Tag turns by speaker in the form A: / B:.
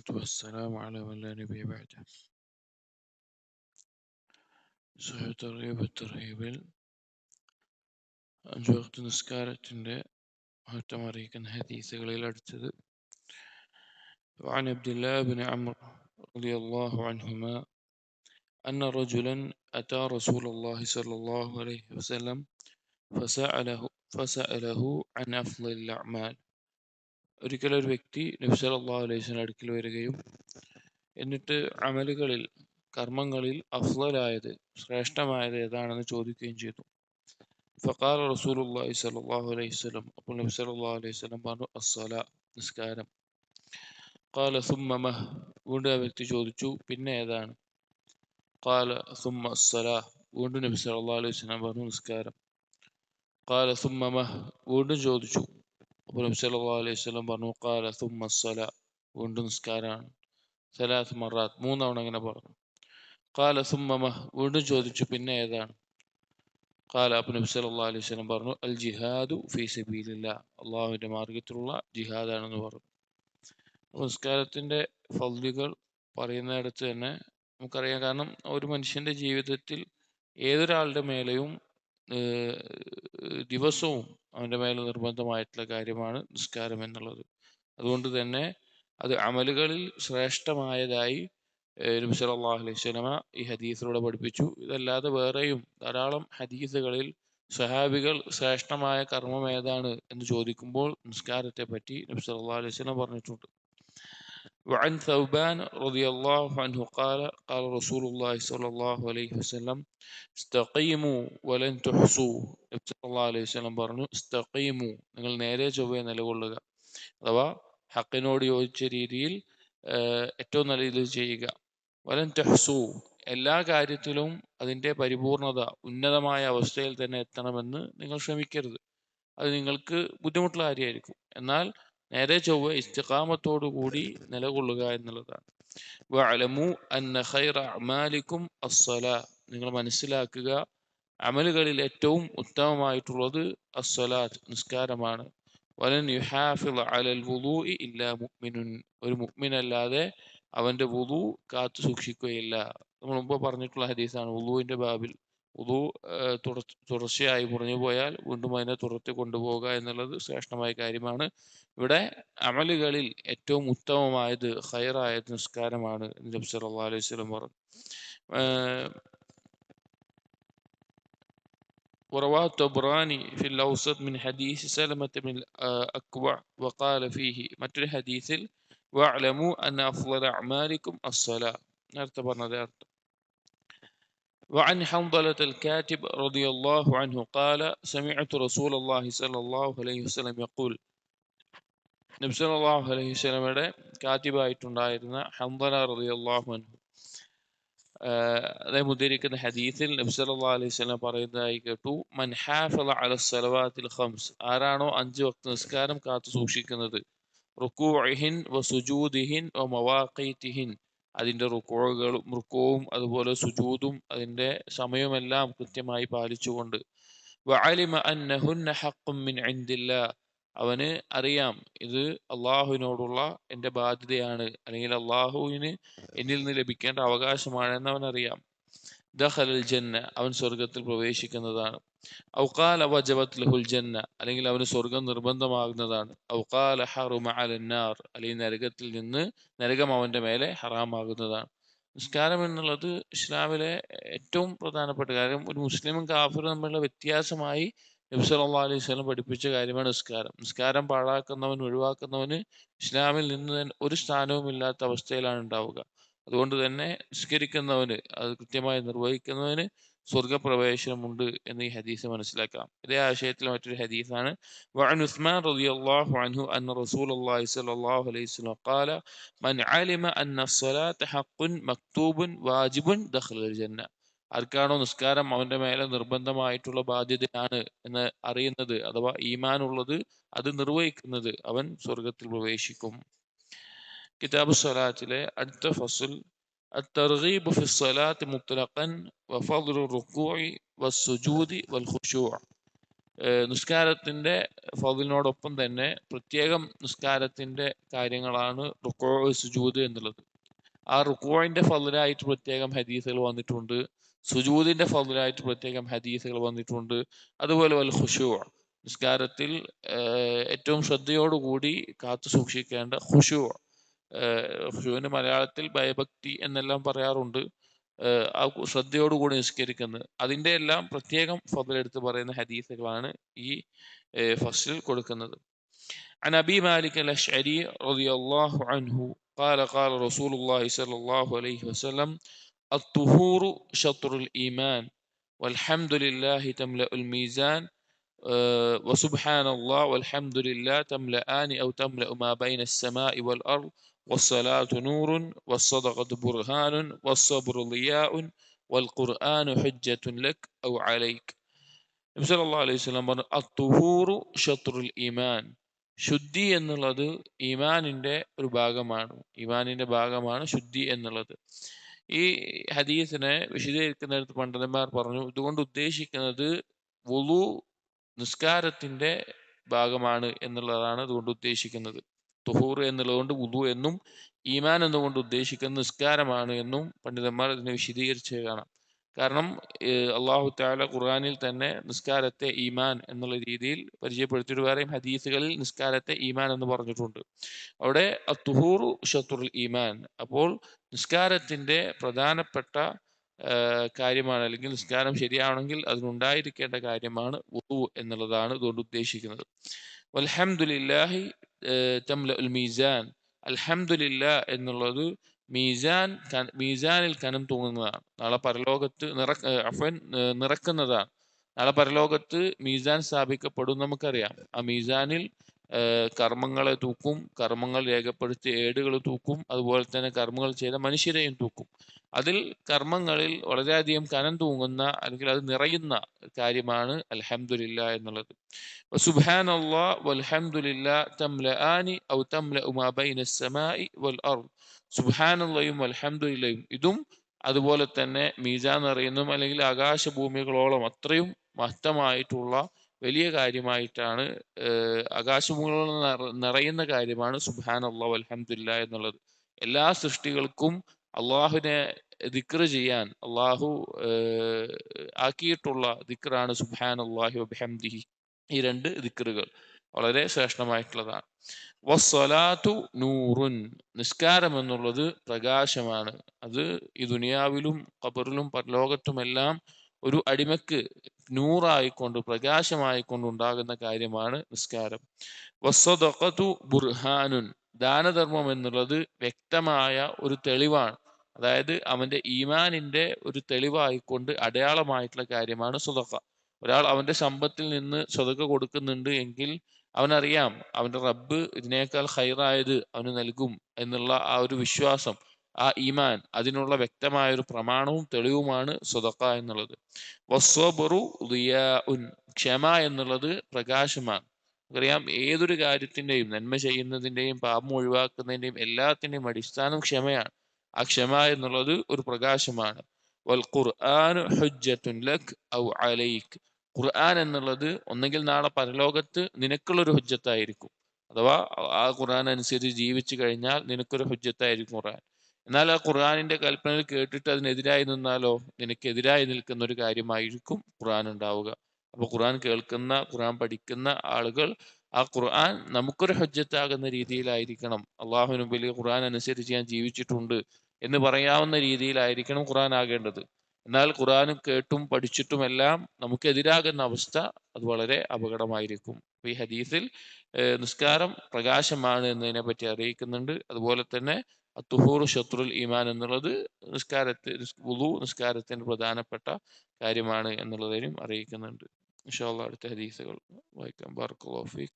A: والصلاة والسلام على من لا نبي بعده സുഹൃത്ത് തർഹീബ് തർഹീബിൽ അഞ്ചു വക്ത് നിസ്കാരത്തിൻ്റെ മഹത്വം അറിയിക്കുന്ന ഹദീസുകളിൽ അടുത്തത് وعن عبد الله بن عمرو رضي الله عنهما أن رجلا أتى رسول الله صلى الله عليه وسلم فسأله فسأله عن أفضل الأعمال ഒരിക്കൽ ഒരു വ്യക്തി നബി സല്ലല്ലാഹു അലൈഹി വസല്ലം അടുക്കൽ വരികയും എന്നിട്ട് അമലുകളിൽ കർമ്മങ്ങളിൽ അഫ്ലലായത് ശ്രേഷ്ഠമായത് ഏതാണെന്ന് ചോദിക്കുകയും ചെയ്തു. ഫഖാൽ റസൂലുള്ളാഹി സ്വല്ലല്ലാഹു അലൈഹി വസല്ലം. അപ്പോൾ നബി അലൈഹി വസല്ലം പറഞ്ഞു അസ്സല നിസ്കാരം. സുമ്മ മഹ്. വീണ്ടും ആ വ്യക്തി ചോദിച്ചു പിന്നെ ഏതാണ്? ഖാല സുമ്മ അസ്സല. വീണ്ടും നബി അലൈഹി വസല്ലം പറഞ്ഞു നിസ്കാരം. സുമ്മ മഹ്. വീണ്ടും ചോദിച്ചു അപ്പോൾ നബി അലൈഹി വസല്ലം പറഞ്ഞു ഖാല സുമ്മ അസ്സല വീണ്ടും നിസ്കാരമാണ്. സലാത്ത് മറാത്ത് മൂന്നവണ അങ്ങനെ പറഞ്ഞു. ഖാല സുമ്മ മഹ് വീണ്ടും ചോദിച്ചു പിന്നെ ഏതാണ്? ഖാല അപ്പോൾ നബി സല്ലല്ലാഹു അലൈഹി വസല്ലം പറഞ്ഞു അൽ ജിഹാദു ഫീ സബീലില്ലാ അള്ളാഹുവിന്റെ മാർഗത്തിലുള്ള ജിഹാദാണെന്ന് പറഞ്ഞു. നിസ്കാരത്തിന്റെ ഫضലുകൾ പറയുന്നിടത്ത് തന്നെ നമുക്കറിയാം കാരണം ഒരു മനുഷ്യന്റെ ജീവിതത്തിൽ ഏതൊരാളുടെ മേലെയും ദിവസവും അവന്റെ മേൽ നിർബന്ധമായിട്ടുള്ള കാര്യമാണ് നിസ്കാരം എന്നുള്ളത്. അതുകൊണ്ട് തന്നെ അത് അമലുകളിൽ ശ്രേഷ്ഠമായതായി നബി അലൈഹി വസല്ലമ ഈ ഹദീസിലൂടെ പഠിപ്പിച്ചു. ഇതല്ലാതെ വേറെയും ധാരാളം ഹദീസുകളിൽ സഹാബികൾ ശ്രേഷ്ഠമായ കർമ്മം ഏതാണ് എന്ന് ചോദിക്കുമ്പോൾ നിസ്കാരത്തെ പറ്റി നബി അലൈഹി വസല്ലം പറഞ്ഞിട്ടുണ്ട്. وعن ثوبان رضي الله عنه قال قال رسول الله صلى الله عليه وسلم استقيموا ولن تحصوا നബി സല്ലല്ലാഹു അലൈഹി വസല്ലം പറഞ്ഞു ഇസ്തഖീമു നിങ്ങൾ നേരെ ചൊവ്വേ നിലകൊള്ളുക അഥവാ ഹക്കിനോട് യോജിച്ച രീതിയിൽ ഏറ്റവും നല്ല രീതിയിൽ ചെയ്യുക വലൻ തെഹ്സു എല്ലാ കാര്യത്തിലും അതിൻ്റെ പരിപൂർണത ഉന്നതമായ അവസ്ഥയിൽ തന്നെ എത്തണമെന്ന് നിങ്ങൾ ശ്രമിക്കരുത് അത് നിങ്ങൾക്ക് ബുദ്ധിമുട്ടുള്ള കാര്യമായിരിക്കും എന്നാൽ നേരെ ചൊവ്വ ഇസ്തിഖാമത്തോടു കൂടി നിലകൊള്ളുക എന്നുള്ളതാണ്. വഅലമു അന്ന ഖൈറ അമാലിക്കും അസ്സല. നിങ്ങൾ മനസ്സിലാക്കുക അമലുകളിൽ ഏറ്റവും ഉത്തമമായിട്ടുള്ളത് അസ്സലാത്ത് നിസ്കാരമാണ്. വലൻ യുഹാഫിൾ അലൽ വുളൂ ഇല്ലാ മുഅ്മിനുൻ. ഒരു മുഅ്മിനല്ലാതെ അവന്റെ വുളു കാത്തു സൂക്ഷിക്കുകയില്ല. നമ്മൾ മുമ്പ് പറഞ്ഞിട്ടുള്ള ഹദീസാണ് വുളുവിന്റെ ബാബിൽ വുളു തുടർച്ചയായി കുറഞ്ഞു പോയാൽ വീണ്ടും അതിനെ തുറത്തി കൊണ്ടുപോകുക എന്നുള്ളത് ശ്രേഷ്ഠമായ കാര്യമാണ് ഇവിടെ അമലുകളിൽ ഏറ്റവും ഉത്തമമായത് ഹൈറായത് നിസ്കാരമാണ് നബി സല്ലല്ലാഹു അലൈഹി വസല്ലം പറഞ്ഞു ورواه الطبراني في الأوسط من حديث سلمة بن الأكوع وقال فيه متر حديث واعلموا أن أفضل أعمالكم الصلاة ارتبرنا ذلك وعن حنظلة الكاتب رضي الله عنه قال سمعت رسول الله صلى الله عليه وسلم يقول നബി സല്ലല്ലാഹു അലൈഹി വസല്ലമയുടെ കാത്തിബായിട്ടുണ്ടായിരുന്ന ഹംദല റളിയല്ലാഹു അൻഹു അദ്ദേഹം ഉദ്ധരിക്കുന്ന ഹദീസിൽ നബി സല്ലല്ലാഹു അലൈഹി വസല്ലം പറയുന്നതായി കേട്ടു മൻ ഹാഫള അല സലവാത്തിൽ ഖംസ് ആരാണോ അഞ്ച് വക്ത നിസ്കാരം കാത്തു സൂക്ഷിക്കുന്നത് റുക്കൂഇഹിൻ വ സുജൂദിഹിൻ വ മവാഖീതിഹിൻ അതിന്റെ റുക്കോകളും റുക്കോവും അതുപോലെ സുജൂദും അതിന്റെ സമയമെല്ലാം കൃത്യമായി പാലിച്ചുകൊണ്ട്. അവന് അറിയാം ഇത് അള്ളാഹുവിനോടുള്ള എന്റെ ബാധ്യതയാണ്. അല്ലെങ്കിൽ അള്ളാഹുവിന് എന്നിൽ നിന്ന് ലഭിക്കേണ്ട അവകാശമാണെന്ന് അവൻ അറിയാം ദഖലൽ ജന്ന അവൻ സ്വർഗത്തിൽ പ്രവേശിക്കുന്നതാണ്. ഔക്കാൽ വജബത്ത് ലഹുൽ ജന്ന അല്ലെങ്കിൽ അവന് സ്വർഗം നിർബന്ധമാകുന്നതാണ്. ഔക്കാൽ ഹറുമ അല്ലെങ്കിൽ നരകത്തിൽ നിന്ന് നരകം അവന്റെ മേലെ ഹറാമാകുന്നതാണ്. നിസ്കാരം എന്നുള്ളത് ഇസ്ലാമിലെ ഏറ്റവും പ്രധാനപ്പെട്ട കാര്യം. ഒരു മുസ്ലിമും കാഫിറും തമ്മിലുള്ള വ്യത്യാസമായി നബി അലൈഹി സ്വലം പഠിപ്പിച്ച കാര്യമാണ് നിസ്കാരം. നിസ്കാരം പാഴാക്കുന്നവൻ ഒഴിവാക്കുന്നവന് ഇസ്ലാമിൽ നിന്ന് ഒരു സ്ഥാനവും ഇല്ലാത്ത അവസ്ഥയിലാണ് ഉണ്ടാവുക. അതുകൊണ്ട് തന്നെ നിസ്കരിക്കുന്നവന് അത് കൃത്യമായി നിർവഹിക്കുന്നവന് സ്വർഗപ്രവേശനമുണ്ട് എന്ന് ഈ ഹദീസ് മനസ്സിലാക്കാം ഇതേ ആശയത്തിൽ മറ്റൊരു ഹദീസാണ് وعن عثمان رضي الله عنه أن رسول الله صلى الله عليه وسلم قال من علم أن الصلاة حق مكتوب واجب دخل الجنة ആർക്കാണോ നിസ്കാരം അവന്റെ മേലെ നിർബന്ധമായിട്ടുള്ള ബാധ്യതയാണ് എന്ന് അറിയുന്നത് അഥവാ ഈമാനുള്ളത് അത് നിർവഹിക്കുന്നത് അവൻ സ്വർഗത്തിൽ പ്രവേശിക്കും കിതാബ് സ്വലാത്തിലെ അടുത്ത ഫസുൽ الترغيب في الصلاة مطلقا وفضل الركوع والسجود والخشوع ഏഹ് നിസ്കാരത്തിന്റെ ഫതിലിനോടൊപ്പം തന്നെ പ്രത്യേകം നിസ്കാരത്തിന്റെ കാര്യങ്ങളാണ് റുക്കോ സുജൂദ് എന്നുള്ളത് ആ റുക്കോയിന്റെ ഫതിലായിട്ട് പ്രത്യേകം ഹദീസുകൾ വന്നിട്ടുണ്ട് സുജൂദിന്റെ ഫതിലായിട്ട് പ്രത്യേകം ഹദീസുകൾ വന്നിട്ടുണ്ട് അതുപോലെ വൽ ഖുശൂ നിസ്കാരത്തിൽ ഏഹ് ഏറ്റവും ശ്രദ്ധയോടുകൂടി കാത്തു സൂക്ഷിക്കേണ്ട ഖുശൂ ഫ്ലുവിന് മലയാളത്തിൽ ഭയഭക്തി എന്നെല്ലാം പറയാറുണ്ട് ആ ശ്രദ്ധയോടുകൂടി നിസ്കരിക്കുന്നത് അതിന്റെ എല്ലാം പ്രത്യേകം ഫതിലെടുത്ത് പറയുന്ന ഹദീസുകളാണ് ഈ ഫസ്റ്റിൽ കൊടുക്കുന്നത് അനബി മാലിക് مالك الأشعري رضي الله عنه قال قال رسول الله صلى الله عليه وسلم الطهور شطر الإيمان والحمد لله تملأ الميزان وسبحان الله والحمد لله تملأان أو تملأ ما بين السماء والأرض والصلاة نور والصدقة برهان والصبر ضياء والقرآن حجة لك أو عليك നബി സല്ലല്ലാഹു അലൈഹി വസല്ലം പറഞ്ഞു അത്തുഹൂറു ഷത്രുൽ ഈമാൻ ശുദ്ധി എന്നുള്ളത് ഈമാനിന്റെ ഒരു ഭാഗമാണ് ഈമാനിന്റെ ഭാഗമാണ് ശുദ്ധി എന്നുള്ളത് ഈ ഹദീസിനെ വിശദീകരിക്കുന്നിടത്ത് പണ്ഡിതന്മാർ പറഞ്ഞു ഇതുകൊണ്ട് ഉദ്ദേശിക്കുന്നത് വുളു നിസ്കാരത്തിന്റെ ഭാഗമാണ് എന്നുള്ളതാണ് ഇതുകൊണ്ട് ഉദ്ദേശിക്കുന്നത് തുഹൂർ എന്നുള്ളതുകൊണ്ട് ഉദു എന്നും ഈമാൻ എന്നുകൊണ്ട് ഉദ്ദേശിക്കുന്ന നിസ്കാരമാണ് എന്നും പണ്ഡിതന്മാർ ഇതിനെ വിശദീകരിച്ച് കാണാം. കാരണം അള്ളാഹു താല ഖുർആാനിൽ തന്നെ നിസ്കാരത്തെ ഈമാൻ എന്നുള്ള രീതിയിൽ പരിചയപ്പെടുത്തിയിട്ട് വേറെയും ഹദീസുകളിൽ നിസ്കാരത്തെ ഈമാൻ എന്ന് പറഞ്ഞിട്ടുണ്ട്. അവിടെ തുഹൂറു ഷത്തുൽ ഈമാൻ. അപ്പോൾ നിസ്കാരത്തിന്റെ പ്രധാനപ്പെട്ട കാര്യമാണ് അല്ലെങ്കിൽ നിസ്കാരം ശരിയാണെങ്കിൽ അതിനുണ്ടായിരിക്കേണ്ട കാര്യമാണ് ഉദു എന്നുള്ളതാണ് ഇതുകൊണ്ട് ഉദ്ദേശിക്കുന്നത്. വൽഹംദുലില്ലാഹി തംല ഉൽ മീസാൻ അൽഹംദുലില്ല എന്നുള്ളത് മീസാൻ മീസാനിൽ കനം തൂങ്ങുന്നതാണ്. നാളെ പരലോകത്ത് നിറ ഏഹ് നിറക്കുന്നതാണ്. നാളെ പരലോകത്ത് മീസാൻ സ്ഥാപിക്കപ്പെടും നമുക്കറിയാം. ആ മീസാനിൽ കർമ്മങ്ങളെ തൂക്കും കർമ്മങ്ങൾ രേഖപ്പെടുത്തിയ ഏടുകൾ തൂക്കും അതുപോലെ തന്നെ കർമ്മങ്ങൾ ചെയ്ത മനുഷ്യരെയും തൂക്കും. അതിൽ കർമ്മങ്ങളിൽ വളരെയധികം കനം തൂങ്ങുന്ന അല്ലെങ്കിൽ അത് നിറയുന്ന കാര്യമാണ് അൽഹംദുലില്ല എന്നുള്ളത്. സുബാൻ വൽ ഇതും അതുപോലെ തന്നെ മീജാൻ അറിയുന്നതും അല്ലെങ്കിൽ ആകാശഭൂമികളോളം അത്രയും മഹത്തമായിട്ടുള്ള വലിയ കാര്യമായിട്ടാണ് ആകാശഭൂമികളോളം നിറയുന്ന കാര്യമാണ് സുബാൻ അള്ളാഹ് അലഹമുല്ല എന്നുള്ളത്. എല്ലാ സൃഷ്ടികൾക്കും അള്ളാഹുവിനെ ദിക്ർ ചെയ്യാൻ അള്ളാഹു ആക്കിയിട്ടുള്ള ദിക്റാണ് സുബാൻ അള്ളാഹി വബിഹംദിഹി ഈ രണ്ട് ദിക്റുകൾ വളരെ ശ്രേഷ്ഠമായിട്ടുള്ളതാണ്. വസ്സലാത്തു നൂറുൻ നിസ്കാരം എന്നുള്ളത് പ്രകാശമാണ്. അത് ഈ ദുനിയാവിലും ഖബറിലും പരലോകത്തുമെല്ലാം ഒരു അടിമക്ക് നൂറായിക്കൊണ്ട് പ്രകാശമായിക്കൊണ്ട് ഉണ്ടാകുന്ന കാര്യമാണ് നിസ്കാരം. വസ്സദഖത്തു ബുർഹാനുൻ ദാനധർമ്മം എന്നുള്ളത് വ്യക്തമായ ഒരു തെളിവാണ്. അതായത് അവന്റെ ഈമാനിന്റെ ഒരു തെളിവായിക്കൊണ്ട് അടയാളമായിട്ടുള്ള കാര്യമാണ് സ്വതക്ക. ഒരാൾ അവന്റെ സമ്പത്തിൽ നിന്ന് സ്വതക്ക കൊടുക്കുന്നുണ്ട് എങ്കിൽ അവനറിയാം അവന്റെ റബ്ബ് ഇതിനേക്കാൾ ഹൈറായത് അവന് നൽകും എന്നുള്ള ആ ഒരു വിശ്വാസം ആ ഈമാൻ അതിനുള്ള വ്യക്തമായ ഒരു പ്രമാണവും തെളിവുമാണ് സ്വതക്ക എന്നുള്ളത്. വസ്വബറു ഉൻ ക്ഷമ എന്നുള്ളത് പ്രകാശമാണ്. നമുക്കറിയാം ഏതൊരു കാര്യത്തിന്റെയും നന്മ ചെയ്യുന്നതിന്റെയും പാപം ഒഴിവാക്കുന്നതിന്റെയും എല്ലാത്തിന്റെയും അടിസ്ഥാനം ക്ഷമയാണ്. ആ ക്ഷമ എന്നുള്ളത് ഒരു പ്രകാശമാണ്. വൽ ഖുർആൻ ഹുജ്ജത്തുൻ ലക് ഔ ഖുർആൻ എന്നുള്ളത് ഒന്നെങ്കിൽ നാളെ പരലോകത്ത് നിനക്കുള്ളൊരു ഹുജ്ജത്തായിരിക്കും. അഥവാ ആ ഖുർആൻ അനുസരിച്ച് ജീവിച്ചു കഴിഞ്ഞാൽ നിനക്കൊരു ഹുജ്ജത്തായിരിക്കും ഖുർആൻ. എന്നാൽ ആ ഖുർആാനിന്റെ കൽപ്പനകൾ കേട്ടിട്ട് അതിനെതിരായി നിന്നാലോ? നിനക്കെതിരായി നിൽക്കുന്ന ഒരു കാര്യമായിരിക്കും ഖുർആൻ ഉണ്ടാവുക. അപ്പൊ ഖുർആൻ കേൾക്കുന്ന ഖുർആൻ പഠിക്കുന്ന ആളുകൾ ആ ഖുർആൻ നമുക്കൊരു ഹജ്ജത്താകുന്ന രീതിയിലായിരിക്കണം. അള്ളാഹുവിന് മുമ്പിൽ ഖുർആൻ അനുസരിച്ച് ഞാൻ ജീവിച്ചിട്ടുണ്ട് എന്ന് പറയാവുന്ന രീതിയിലായിരിക്കണം ഖുർആൻ ആകേണ്ടത്. എന്നാൽ ഖുർആനും കേട്ടും പഠിച്ചിട്ടുമെല്ലാം നമുക്കെതിരാകുന്ന അവസ്ഥ അത് വളരെ അപകടമായിരിക്കും. ഈ ഹദീസിൽ നിസ്കാരം പ്രകാശമാണ് എന്നതിനെ പറ്റി അറിയിക്കുന്നുണ്ട്. അതുപോലെ തന്നെ അത്തുഹൂർ ഷത്രുൽ ഈമാൻ എന്നുള്ളത് നിസ്കാരത്തെ വുളു നിസ്കാരത്തിന്റെ പ്രധാനപ്പെട്ട കാര്യമാണ് എന്നുള്ളതിനും അറിയിക്കുന്നുണ്ട്. ഇൻഷാ അള്ളാഹ് അടുത്ത ഹദീസുകൾ വായിക്കാം. ബാറക്കല്ലാഹു ഫീക്ക്.